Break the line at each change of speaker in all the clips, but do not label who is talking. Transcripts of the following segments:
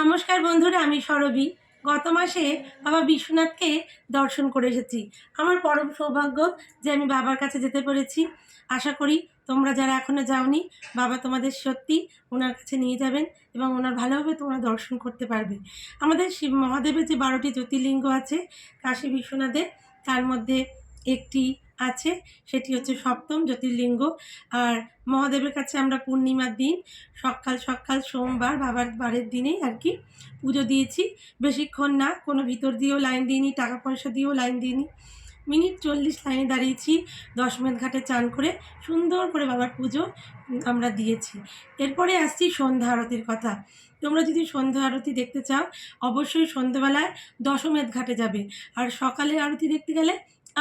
নমস্কার বন্ধুরা, আমি সরবি। গত মাসে বাবা বিশ্বনাথকে দর্শন করে এসেছি। আমার পরম সৌভাগ্য যে আমি বাবার কাছে যেতে পেরেছি। আশা করি তোমরা যারা এখনও যাওনি, বাবা তোমাদের সত্যি ওনার কাছে নিয়ে যাবেন এবং ওনার ভালোভাবে তোমরা দর্শন করতে পারবে। আমাদের শিব মহাদেবের যে বারোটি জ্যোতির্লিঙ্গ আছে, কাশী বিশ্বনাথে তার মধ্যে একটি আছে, সেটি হচ্ছে সপ্তম জ্যোতির্লিঙ্গ। আর মহাদেবের কাছে আমরা পূর্ণিমার দিন, সকাল সকাল, সোমবার, বাবার, বারের দিনেই আর কি পুজো দিয়েছি। বেশিক্ষণ না, কোনো ভিতর দিয়েও লাইন দিইনি, টাকা পয়সা দিয়েও লাইন দিইনি। মিনিট চল্লিশ লাইনে দাঁড়িয়েছি দশমেধ ঘাটে চান করে সুন্দর করে বাবার পুজো আমরা দিয়েছি। এরপরে আসছি সন্ধ্যা আরতির কথা। তোমরা যদি সন্ধ্যা আরতি দেখতে চাও, অবশ্যই সন্ধ্যাবেলায় দশমেধ ঘাটে যাবে। আর সকালের আরতি দেখতে গেলে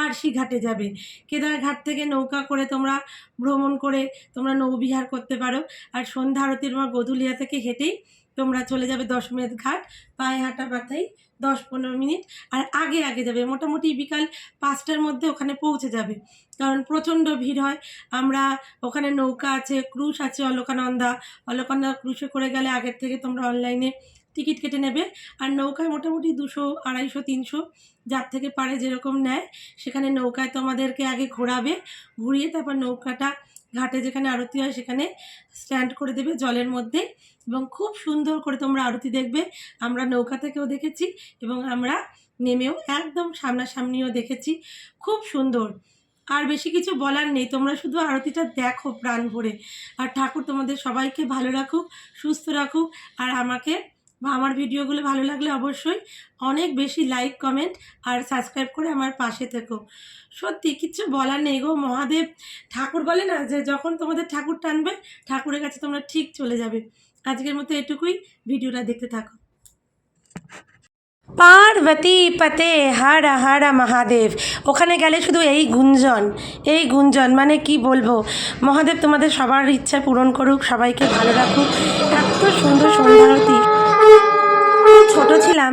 আরশি ঘাটে যাবে। কেদার ঘাট থেকে নৌকা করে তোমরা ভ্রমণ করে তোমরা নৌবিহার করতে পারো। আর সন্ধ্যা আরতির আমার গধুলিয়া থেকে হেঁটেই তোমরা চলে যাবে দশমেধ ঘাট। পায়ে হাঁটা পাতাই দশ পনেরো মিনিট। আর আগে আগে যাবে। মোটামুটি বিকাল পাঁচটার মধ্যে ওখানে পৌঁছে যাবে। কারণ প্রচণ্ড ভিড় হয়। আমরা ওখানে নৌকা আছে, ক্রুশ আছে অলকানন্দা। অলকানন্দা ক্রুশে করে গেলে আগের থেকে তোমরা অনলাইনে টিকিট কেটে নেবে। আর নৌকায় মোটামুটি দুশো, আড়াইশো, তিনশো, যার থেকে পারে যেরকম নেয়। সেখানে নৌকায় তোমাদেরকে আগে ঘোরাবে, ঘুরিয়ে তারপর নৌকাটা ঘাটে যেখানে আরতি হয় সেখানে স্ট্যান্ড করে দেবে জলের মধ্যে। এবং খুব সুন্দর করে তোমরা আরতি দেখবে। আমরা নৌকা থেকেও দেখেছি এবং আমরা নেমেও একদম সামনাসামনিও দেখেছি। খুব সুন্দর। আর বেশি কিছু বলার নেই, তোমরা শুধু আরতিটা দেখো প্রাণ ভরে। আর ঠাকুর তোমাদের সবাইকে ভালো রাখুক, সুস্থ রাখুক। আর আমাকে বা আমার ভিডিওগুলো ভালো লাগলে অবশ্যই অনেক বেশি লাইক কমেন্ট আর সাবস্ক্রাইব করে আমার পাশে থেকো। সত্যি, কিচ্ছু বলার নেই গো। মহাদেব ঠাকুর বলে না যে যখন তোমাদের ঠাকুর টানবে, ঠাকুরের কাছে তোমরা ঠিক চলে যাবে। আজকের মতো এটুকুই। ভিডিওটা দেখতে থাকো। পার্বতী পতে হার হার মহাদেব। ওখানে গেলে শুধু এই গুঞ্জন এই গুঞ্জন। মানে কি বলব? মহাদেব, তোমাদের সবার ইচ্ছা পূরণ করুক, সবাইকে ভালো রাখুক। এত সুন্দর সন্ধ্যারতি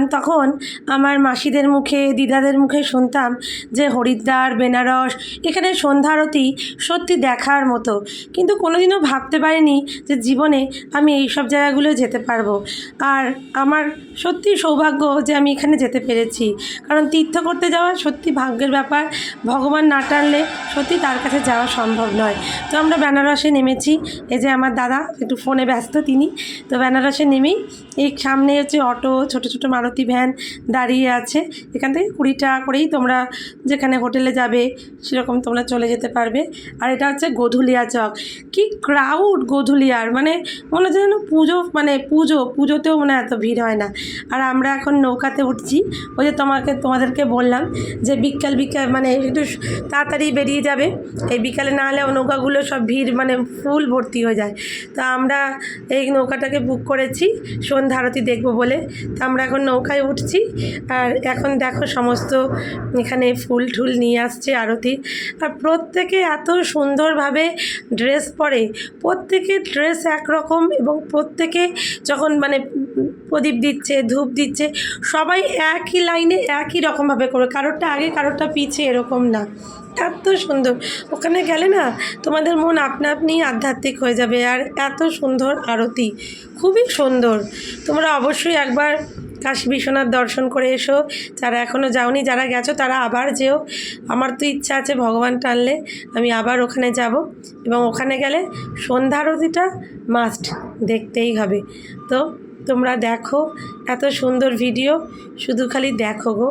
তখন আমার মাসিদের মুখে, দিদাদের মুখে শুনতাম যে হরিদ্বার, বেনারস, এখানে সন্ধ্যারতি সত্যি দেখার মতো। কিন্তু কোনোদিনও ভাবতে পারিনি যে জীবনে আমি এই সব জায়গাগুলো যেতে পারব। আর আমার সত্যি সৌভাগ্য যে আমি এখানে যেতে পেরেছি। কারণ তীর্থ করতে যাওয়া সত্যি ভাগ্যের ব্যাপার। ভগবান না টানলে সত্যি তার কাছে যাওয়া সম্ভব নয়। তো আমরা বেনারসে নেমেছি। এই যে আমার দাদা, একটু ফোনে ব্যস্ত তিনি। তো বেনারসে নেমেই এই সামনে হচ্ছে অটো, ছোট ছোট মারুতি ভ্যান দাঁড়িয়ে আছে। এখান থেকে কুড়ি টাকা করেই তোমরা যেখানে হোটেলে যাবে, সেরকম তোমরা চলে যেতে পারবে। আর এটা হচ্ছে গোধুলিয়া চক। কি ক্রাউড গোধুলিয়ার! মানে মনে হচ্ছে যেন পুজো মানে পুজো, পুজোতেও মনে এত ভিড় হয় না। আর আমরা এখন নৌকাতে উঠছি। ওই যে তোমাকে, তোমাদেরকে বললাম যে বিকাল বিকাল মানে একটু তাড়াতাড়ি বেরিয়ে যাবে। এই বিকালে না হলে নৌকাগুলো সব ভিড় মানে ফুল ভর্তি হয়ে যায়। তো আমরা এই নৌকাটাকে বুক করেছি, সন্ধ্যা আরতি দেখব বলে। তো আমরা এখন নৌকায় উঠছি, আর এখন দেখো সমস্ত এখানে ফুল ঠুল নিয়ে আসছে আরতি। আর প্রত্যেকে এত সুন্দরভাবে ড্রেস পরে, প্রত্যেকের ড্রেস একরকম এবং প্রত্যেকে যখন মানে প্রদীপ দিচ্ছে, ধূপ দিচ্ছে, সবাই একই লাইনে একই রকমভাবে করে কারোরটা আগে, কারোরটা পিছে এরকম না। এত সুন্দর। ওখানে গেলে না তোমাদের মন আপনা আপনি আধ্যাত্মিক হয়ে যাবে আর এত সুন্দর আরতি। খুবই সুন্দর। তোমরা অবশ্যই একবার কাশী বিশ্বনাথ দর্শন করে এসো। যারা এখনও যাওনি, যারা গেছো, তারা আবার যেও। আমার তো ইচ্ছা আছে ভগবান টানলে আমি আবার ওখানে যাব। এবং ওখানে গেলে সন্ধ্যা আরতিটা মাস্ট দেখতেই হবে। তো তোমরা দেখো এত সুন্দর ভিডিও শুধু খালি দেখো গো।